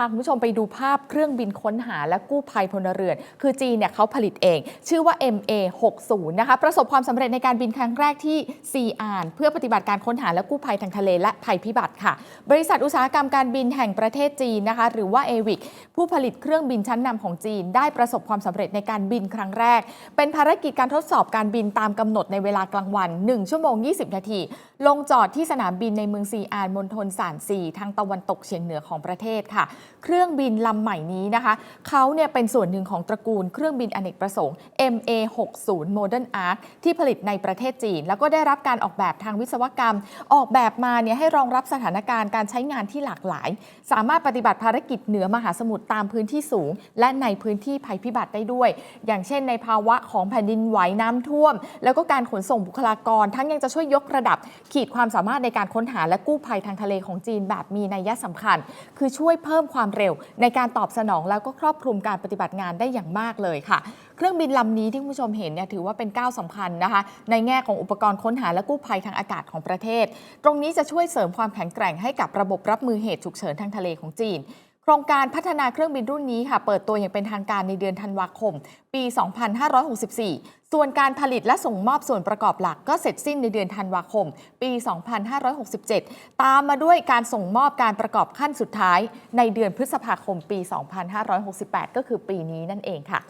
าคุณผู้ชมไปดูภาพเครื่องบินค้นหาและกู้ภัยพลเรือน คือจีนเนี่ยเขาผลิตเอง ชื่อว่า MA60 นะคะ ประสบความสำเร็จในการบินครั้งแรกที่ซีอานเพื่อปฏิบัติการค้นหาและกู้ภัยทางทะเลและภัยพิบัติค่ะ บริษัทอุตสาหกรรมการบินแห่งประเทศจีนนะคะ หรือว่า AVIC ผู้ผลิตเครื่องบินชั้นนำของจีน ได้ประสบความสำเร็จในการบินครั้งแรก เป็นภารกิจการทดสอบการบินตามกำหนดในเวลากลางวัน 1 ชั่วโมง 20 นาที ลงจอดที่สนามบินในเมืองซีอานมณฑลสานซีทางตะวันตกเฉียงเหนือของประเทศค่ะเครื่องบินลำใหม่นี้นะคะเขาเนี่ยเป็นส่วนหนึ่งของตระกูลเครื่องบินอเนกประสงค์ MA60 Modern Ark ที่ผลิตในประเทศจีน แล้วก็ได้รับการออกแบบทางวิศวกรรม ออกแบบมาเนี่ยให้รองรับสถานการณ์การใช้งานที่หลากหลาย สามารถปฏิบัติภารกิจเหนือมหาสมุทรตามพื้นที่สูง และในพื้นที่ภัยพิบัติได้ด้วย อย่างเช่น ในภาวะของแผ่นดินไหวน้ำท่วม แล้วก็การขนส่งบุคลากร ทั้งยังจะช่วยยกระดับ ขีดความสามารถในการค้นหาและกู้ภัยทางทะเลของจีนแบบมีนัยสำคัญ คือช่วยเพิ่มความเร็ว ในการตอบสนองแล้วก็ครอบคลุมการปฏิบัติงานได้อย่างมากเลยค่ะ เครื่องบินลำนี้ที่คุณผู้ชมเห็นเนี่ยถือว่าเป็นก้าวสำคัญนะคะ ในแง่ของอุปกรณ์ค้นหาและกู้ภัยทางอากาศของประเทศ ตรงนี้จะช่วยเสริมความแข็งแกร่งให้กับระบบรับมือเหตุฉุกเฉินทางทะเลของจีน ครงการพัฒนาเครื่องบินรุ่นนี้ค่ะเปิดตัวอย่างเป็นทางการในเดือนธันวาคม ปี 2564 ส่วนการผลิตและส่งมอบส่วนประกอบหลักก็เสร็จสิ้นในเดือนธันวาคม ปี 2567 ตามมาด้วยการส่งมอบการประกอบขั้นสุดท้ายในเดือนพฤษภาคมปี 2568 ก็คือปีนี้นั่นเองค่ะ